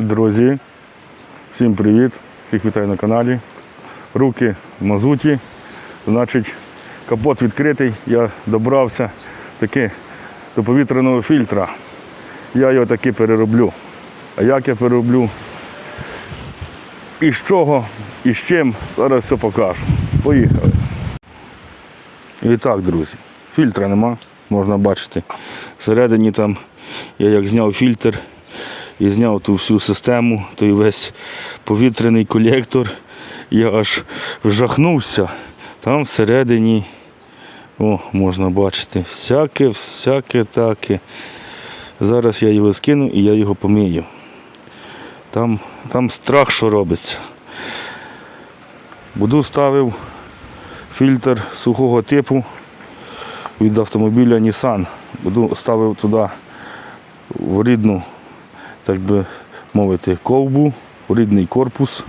Друзі, всім привіт! Всіх вітаю на каналі. Руки в мазуті. Значить, капот відкритий. Я добрався таки до повітряного фільтра. Я його таки перероблю. А як я перероблю? І з чого, і з чим, зараз все покажу. Поїхали. І так, друзі, фільтра нема, можна бачити. Всередині там я як зняв фільтр і зняв ту всю систему, той весь повітряний колектор, я аж вжахнувся. Там всередині, о, можна бачити, всяке, всяке таке. Зараз я його скину і я його помию. Там, там страх, що робиться. Буду ставив фільтр сухого типу від автомобіля Nissan. Буду ставив туди в рідну, так би мовити, ковбу, рідний корпус.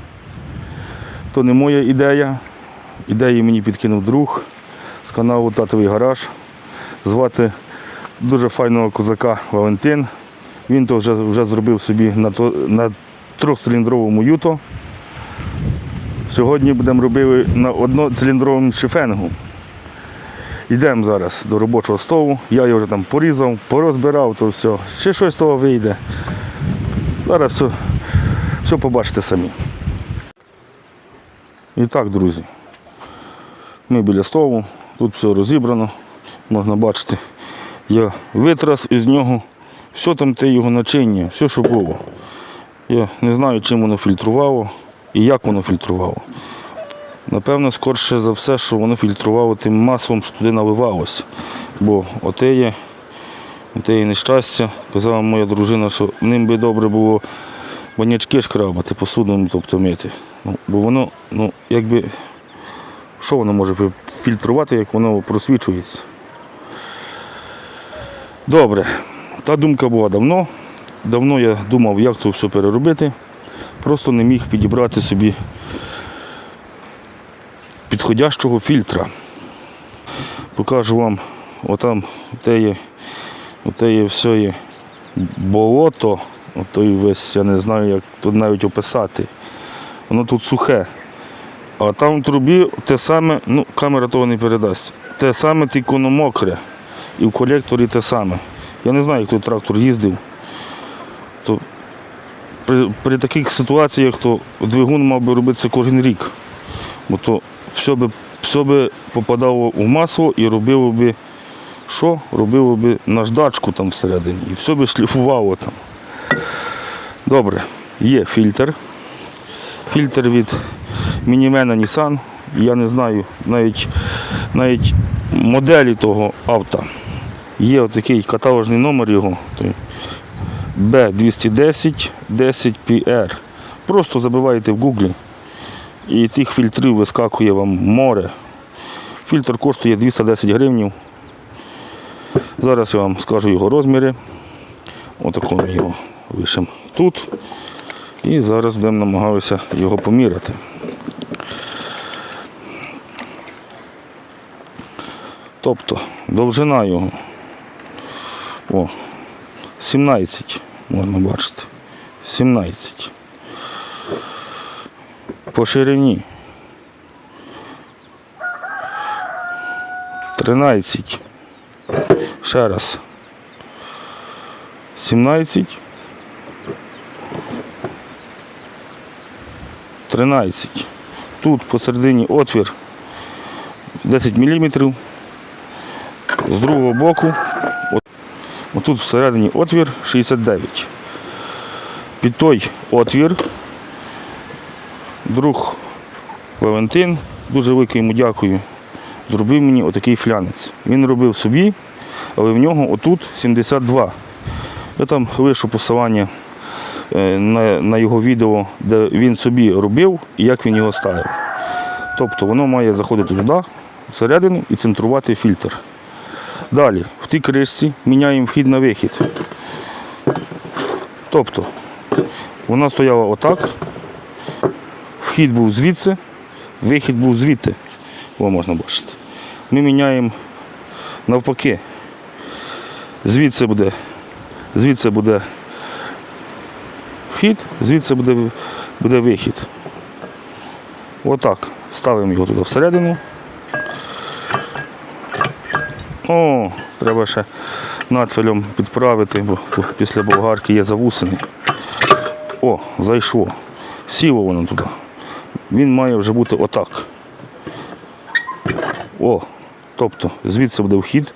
То не моя ідея. Ідеї мені підкинув друг з каналу Татовий гараж. Звати дуже файного козака Валентин. Він то вже, вже зробив собі на, то, на трьохциліндровому юто. Сьогодні будемо робити на одноциліндровому шифенгу. Йдемо зараз до робочого столу. Я його вже там порізав, порозбирав, то все. Ще щось з того вийде. Зараз все, все побачите самі. І так, друзі, ми біля столу, тут все розібрано, можна бачити. Я витрас із нього все там те його начиння, все, що було. Я не знаю, чим воно фільтрувало і як воно фільтрувало. Напевно, скорше за все, що воно фільтрувало тим маслом, що туди наливалося. Бо оте є, оте є нещастя. Казала моя дружина, що ним би добре було банячки шкрабати, посуду, ну, тобто мити. Ну, бо воно, ну, якби, що воно може фільтрувати, як воно просвічується. Добре, та думка була давно. Давно я думав, як це все переробити. Просто не міг підібрати собі підходящого фільтра. Покажу вам, отам те є, оте є все є болото, отой весь, я не знаю, як тут навіть описати. Воно тут сухе. А там в трубі те саме, ну, камера того не передасть. Те саме, тільки воно мокре. І в колекторі те саме. Я не знаю, як той трактор їздив. То при, при таких ситуаціях то двигун мав би робитися кожен рік. Бо то все би, все би попадало в масло і робило би що? Робило би наждачку там всередині. І все би шліфувало там. Добре, є фільтр. Фільтр від мінімена Nissan. Я не знаю навіть, навіть моделі того авто. Є отакий каталожний номер його. B210 10PR. Просто забиваєте в гуглі і тих фільтрів вискакує вам море. Фільтр коштує 210 гривень. Зараз я вам скажу його розміри. Отако ми його вишимо тут. І зараз будемо намагатися його поміряти. Тобто довжина його о, 17, можна бачити. 17. По ширині 13. Ще раз. 17. 13. Тут посередині отвір 10 мм. З другого боку, отут всередині отвір 69. Під той отвір друг Валентин, дуже велике йому дякую, зробив мені отакий флянець. Він робив собі, але в нього отут 72. Я там лишу посилання е, на, на його відео, де він собі робив і як він його ставив. Тобто воно має заходити туди, всередину і центрувати фільтр. Далі, в тій кришці міняємо вхід на вихід. Тобто, вона стояла отак, вхід був звідси, вихід був звідти. О, можна бачити. Ми міняємо навпаки. Звідси буде, звідси буде вхід, звідси буде, буде вихід. Отак. Ставимо його туди всередину. О, треба ще надфилем підправити, бо після болгарки є завусини. О, зайшло. Сіло воно туди. Він має вже бути отак. О, тобто звідси буде вхід,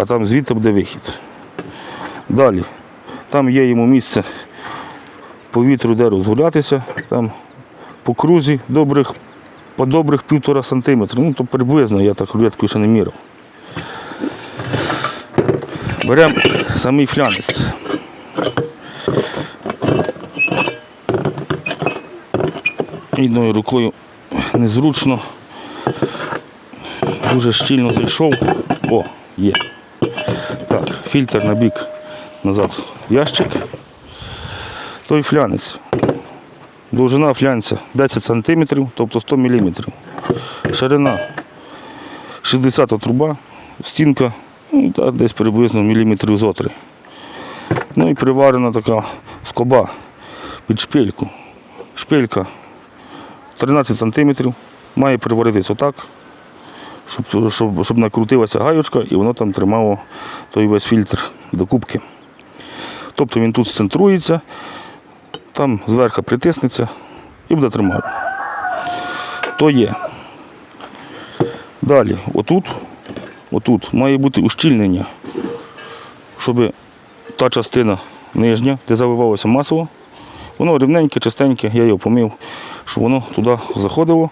а там звідти буде вихід. Далі. Там є йому місце повітрю, де розгулятися, там по крузі добрих, по добрих півтора сантиметра. Ну, то приблизно, я так рулеткою ще не міряв. Беремо самий флянець. Одною рукою незручно. Дуже щільно зайшов. О, є. Фільтр на бік назад ящик. Той флянець. Довжина флянця 10 см, тобто 100 мм. Ширина 60 труба, стінка ну, та десь приблизно міліметрів зо три. Ну і приварена така скоба під шпильку. Шпилька 13 см, має приваритись отак, щоб, щоб, щоб накрутилася гайочка і воно там тримало той весь фільтр до кубки. Тобто він тут сцентрується, там зверху притиснеться і буде тримати. То є. Далі, отут, отут має бути ущільнення, щоб та частина нижня, де заливалося масло, воно рівненьке, чистеньке, я його помив, щоб воно туди заходило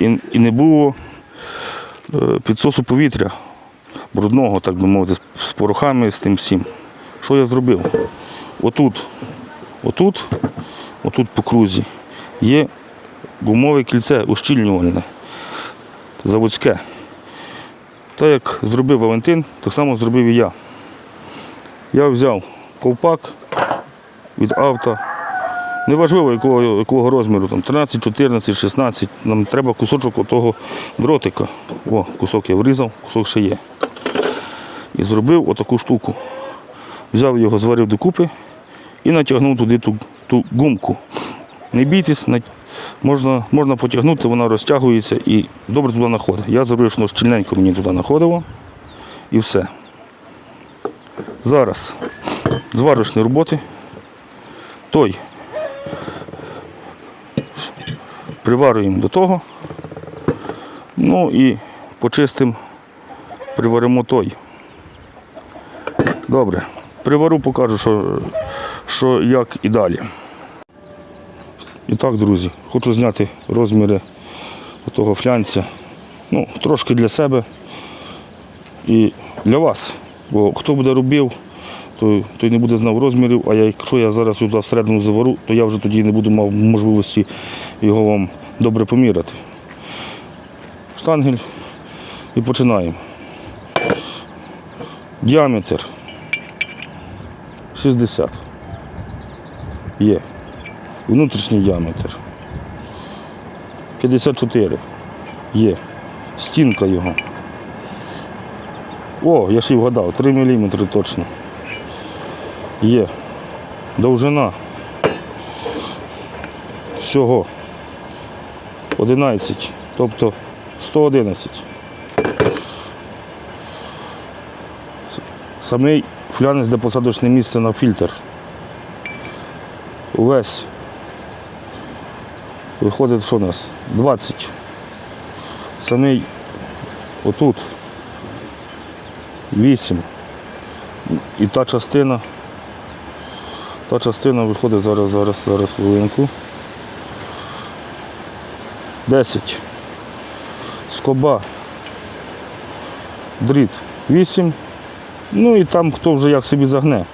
і, і не було підсосу повітря брудного, так би мовити, з- з порохами, з тим всім. Що я зробив? Отут, отут, отут по крузі є гумове кільце ущільнювальне, заводське. Так як зробив Валентин, так само зробив і я. Я взяв ковпак від авто. Неважливо, якого, якого розміру, там 13, 14, 16. Нам треба кусочок отого дротика. О, кусок я врізав, кусок ще є. І зробив отаку штуку. Взяв його, зварив докупи і натягнув туди ту, ту гумку. Не бійтесь, можна, можна потягнути, вона розтягується і добре туди знаходить. Я зробив, що щільненько мені туди знаходило і все. Зараз зварочні роботи. Той приварюємо до того. Ну і почистимо, приваримо той. Добре. Привару, покажу, що, що як і далі. І так, друзі, хочу зняти розміри того флянця. Ну, трошки для себе і для вас. Бо хто буде робив, той, той не буде знав розмірів, а якщо я зараз сюди всередину завару, то я вже тоді не буду мав можливості його вам добре поміряти. Штангель і починаємо. Діаметр 60. Є. Внутрішній діаметр. 54. Є. Стінка його. О, я ще й вгадав, 3 мм точно. Є. Довжина. Всього. 11. Тобто 111. Самий флянець, де посадочне місце на фільтр. Увесь. Виходить, що у нас? 20. Самий отут. 8. І та частина. Та частина виходить зараз, зараз, зараз хвилинку. 10. Скоба. Дріт 8. Ну і там хто вже як собі загне.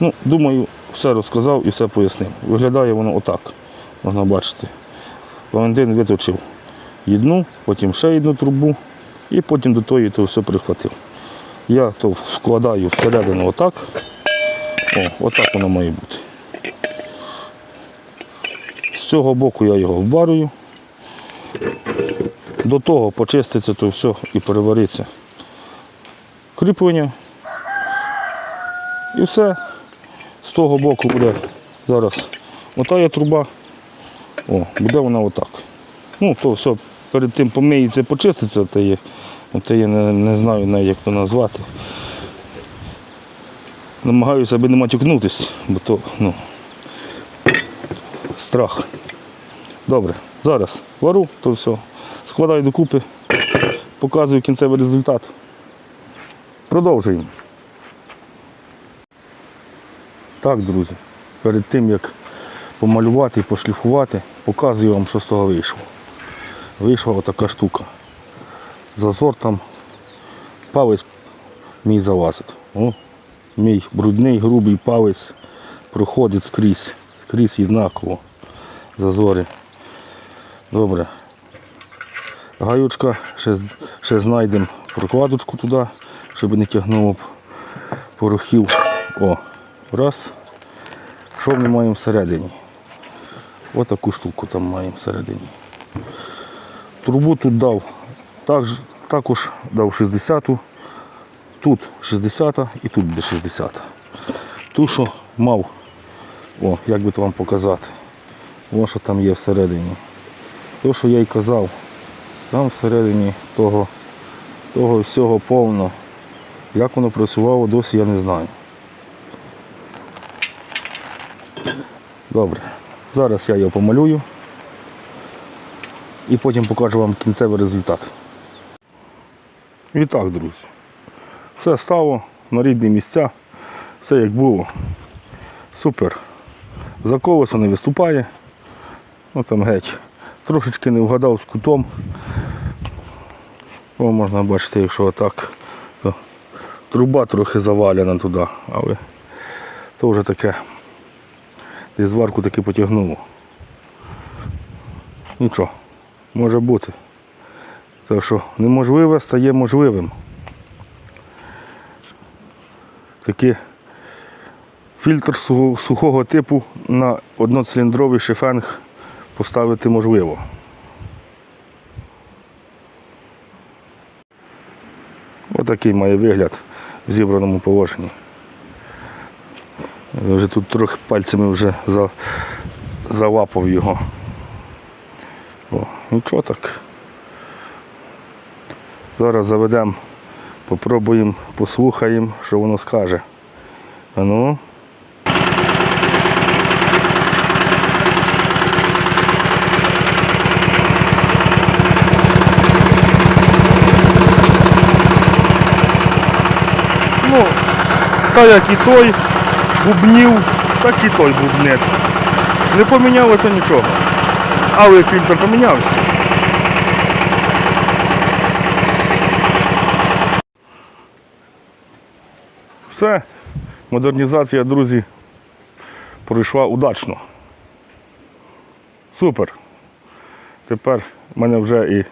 Ну, думаю, все розказав і все пояснив. Виглядає воно отак, можна бачити. Валентин виточив одну, потім ще одну трубу і потім до тої то все прихватив. Я то вкладаю всередину отак. О, отак воно має бути. З цього боку я його вварюю. До того почиститься то все і перевариться. Кріплення. І все. З того боку буде зараз ота є труба. О, буде вона отак. Ну, то все перед тим помиється, почиститься, то є. Оте я не, не знаю навіть, як то назвати. Намагаюся, аби не матюкнутись, бо то, ну, страх. Добре, зараз вару, то все. Складаю докупи, показую кінцевий результат. Продовжуємо. Так, друзі, перед тим як помалювати і пошліфувати, показую вам, що з того вийшло. Вийшла отака штука. Зазор там палець мій залазить. О, мій брудний, грубий палець проходить скрізь, скрізь однаково. Зазори. Добре. Гаючка, ще, ще знайдемо прокладочку туди, щоб не тягнуло порохів. О, раз. Що ми маємо всередині? Ось таку штуку там маємо всередині. Трубу тут дав, також, також дав 60-ту, тут 60-та і тут буде 60-та. Ту, що мав, о, як би то вам показати, ось що там є всередині. То, що я й казав, там всередині того, того всього повно. Як воно працювало, досі я не знаю. Добре. Зараз я його помалюю і потім покажу вам кінцевий результат. І так, друзі. Все стало на рідні місця, все як було. Супер. За колесо не виступає. Ну там геть. Трошечки не вгадав з кутом. О, можна бачити, якщо отак, то труба трохи завалена туди, але то вже таке. Десь зварку таки потягнуло. Нічого, може бути. Так що неможливе стає можливим. Такий фільтр сухого типу на одноциліндровий шифенг поставити можливо. Отакий має вигляд в зібраному положенні. Вже тут трохи пальцями вже за, залапав його. О, нічого так. Зараз заведемо, попробуємо, послухаємо, що воно скаже. А. Ну, так як і той бубнів, так і той бубнет. Не помінялося нічого. Але фільтр помінявся. Все, модернізація, друзі, пройшла удачно. Супер. Тепер в мене вже і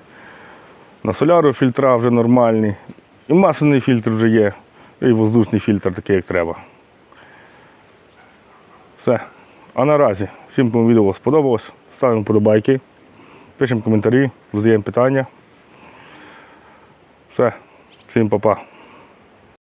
на соляру фільтра вже нормальні, і масляний фільтр вже є, і воздушний фільтр такий, як треба. Все. А наразі всім, кому відео сподобалось, ставимо подобайки, пишемо коментарі, задаємо питання. Все, всім па-па.